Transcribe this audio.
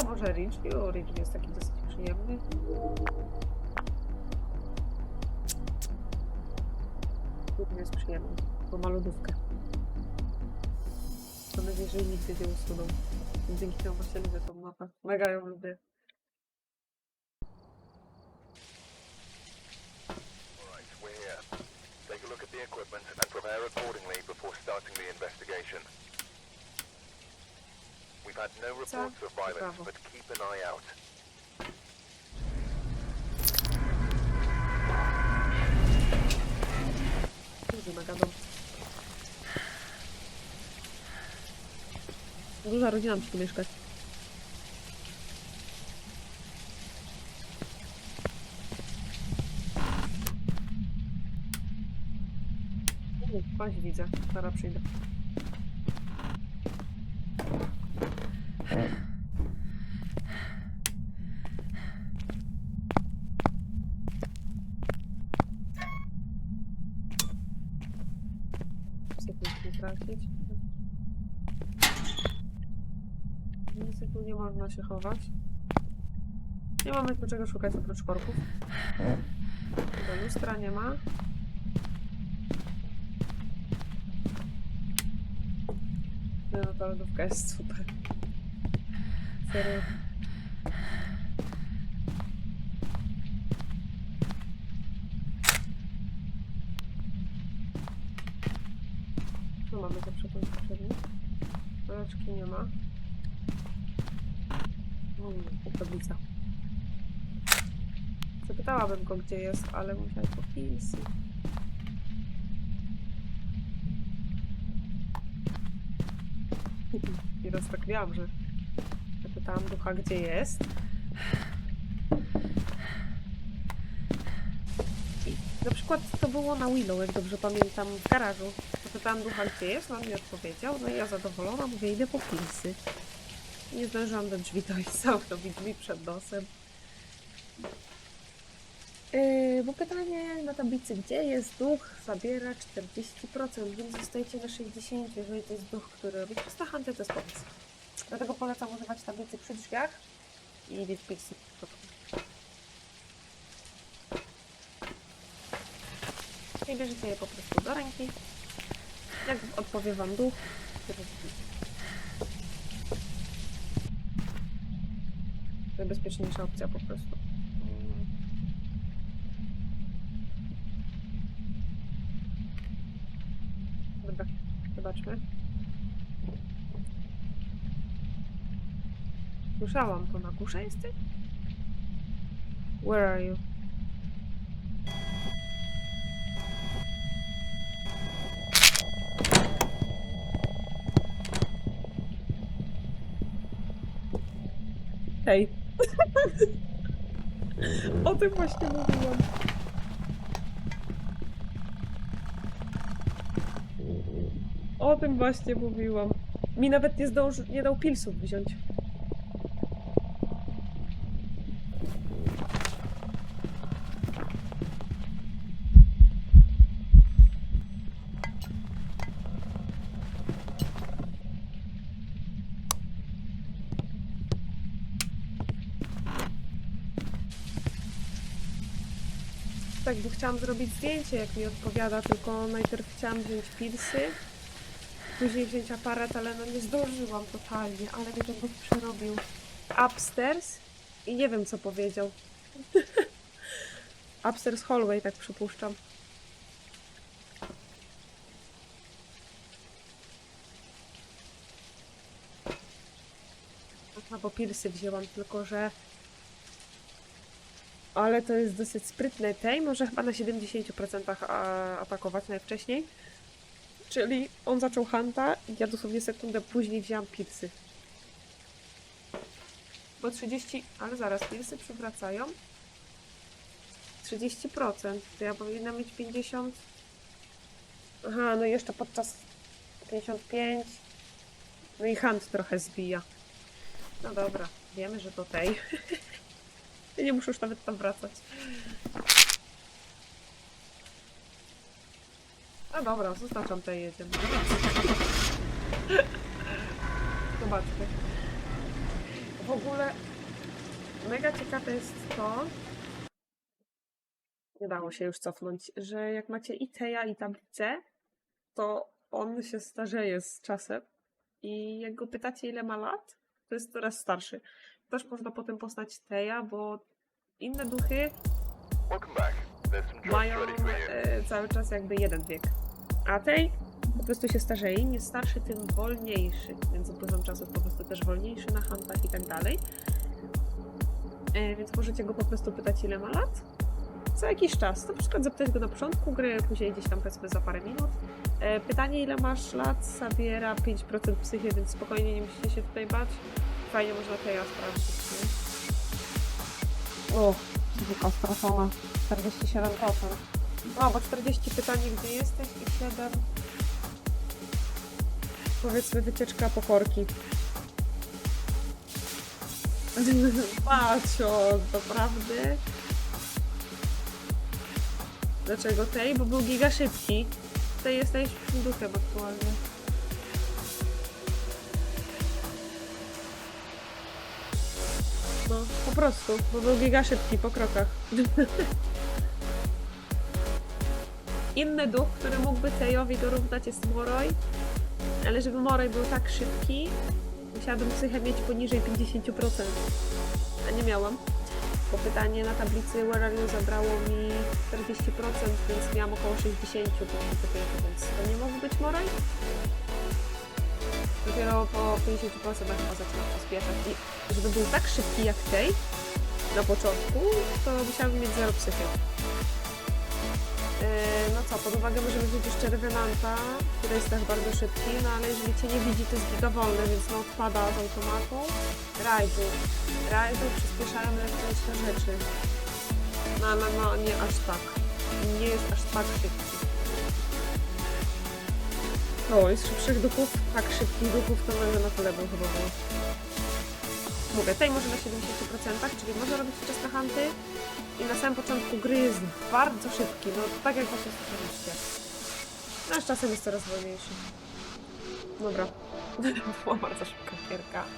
A może Ridgeview? Ridgeview jest taki dosyć przyjemny. Ridgeview jest przyjemny, bo ma lodówkę. Mam nadzieję, że nigdy nie usuną. Dzięki temu właśnie lubię tą mapę. Mega ją lubię. Equipment and prepare accordingly before starting the investigation. No violence, Brawo. but keep an eye out. Duży mega dom. Duża rodzina musi tu mieszkać. Kość widzę. Zaraz przyjdę. Tracić. Nic tu nie można się chować. Nie mamy tu czego szukać oprócz korków. Tego lustra nie ma. No ta lodówka jest super. Serio. Tu mamy te przepięć poprzednie. Roleczki nie ma. Tablica. Zapytałabym go, gdzie jest, ale musiał popisy. I roztakliłam, że zapytałam ducha, gdzie jest. I na przykład to było na Willow, jak dobrze pamiętam, w garażu. Zapytałam ducha, gdzie jest, on mi odpowiedział, no i ja zadowolona, mówię, idę po pilsy. Nie zdążyłam do drzwi dojść, zamknął mi drzwi przed nosem. Yy, bo pytanie na tablicy, gdzie jest duch, zabiera 40%, więc zostajecie na 60%, jeżeli to jest duch, który robi prosta hunty, to jest pomysł. Dlatego polecam używać tablicy przy drzwiach i pilsy. I bierzecie je po prostu do ręki. Jak odpowie wam duch, to robicie. Najbezpieczniejsza opcja po prostu. Dobra, zobaczmy. Słyszałam to na górze jesteś? Where are you? Hej. o tym właśnie mówiłam. O tym właśnie mówiłam. Mi nawet nie zdążył, nie dał pilsów wziąć. Tak, bo chciałam zrobić zdjęcie, jak mi odpowiada, tylko najpierw chciałam wziąć pilsy, później wziąć aparat, ale no nie zdążyłam totalnie, ale ten duch przerobił upstairs i nie wiem, co powiedział. upstairs hallway, tak przypuszczam. Aha, bo pilsy wzięłam, tylko że ale to jest dosyć sprytne tej, może chyba na 70% a- atakować najwcześniej. Czyli on zaczął hanta i ja dosłownie sekundę później wzięłam pilsy. Bo 30, ale zaraz, pilsy przywracają. 30%, to ja powinnam mieć 50. Aha, no jeszcze podczas 55. No i hunt trochę zbija. No dobra, wiemy, że to tej. Ja nie muszę już nawet tam wracać. A dobra, zostawiam te jedziemy. Zobaczmy. W ogóle mega ciekawe jest to, nie dało się już cofnąć, że jak macie i Teja, i tablicę, to on się starzeje z czasem i jak go pytacie ile ma lat, to jest coraz starszy. Też można potem poznać Teja, bo inne duchy mają e, cały czas jakby jeden wiek. A tej po prostu się starzeje. Im starszy, tym wolniejszy. Więc z upływem czasu po prostu też wolniejszy na handlach i tak dalej. E, więc możecie go po prostu pytać, ile ma lat. Co jakiś czas. Na przykład zapytać go na początku gry, później gdzieś tam powiedzmy za parę minut. E, pytanie, ile masz lat, zabiera 5% psychy, więc spokojnie nie musicie się tutaj bać. Fajnie można teja sprawdzić. Nie? O, psychika straszona. 47%. No, bo 40 pytanie, gdzie jesteś i 7 powiedzmy wycieczka pokorki. Pacio, doprawdy? Dlaczego tej? Bo był giga szybki. Tutaj jesteś duchem aktualnie. No, po prostu, bo był giga szybki po krokach. Inny duch, który mógłby Tejowi dorównać jest Moroj, ale żeby Moroj był tak szybki, musiałabym psychę mieć poniżej 50%. A nie miałam. Bo pytanie na tablicy Where are you zabrało mi 40%, więc miałam około 60%, więc to nie mógł być Moroj. Dopiero po 50% chyba zaczyna przyspieszać. I żeby był tak szybki jak tej na początku, to musiałabym mieć 0 psychy. Yy, No co, pod uwagę możemy wziąć jeszcze Revenanta, który jest też bardzo szybki, no ale jeżeli cię nie widzi, to jest giga wolny, więc no odpada z automatu. Rajdu. Rajdu przyspieszają elektroniczne rzeczy. No ale no nie aż tak. Nie jest aż tak szybki. O, jest szybszych duchów, tak szybkich duchów, to będę na tyle był chyba było. Mówię, tej może na 70%, czyli może robić wczesne hanty, i na samym początku gry jest bardzo szybki, no tak jak właśnie słyszeliście. No z czasem jest coraz wolniejszy. Dobra. Była bardzo szybka gierka.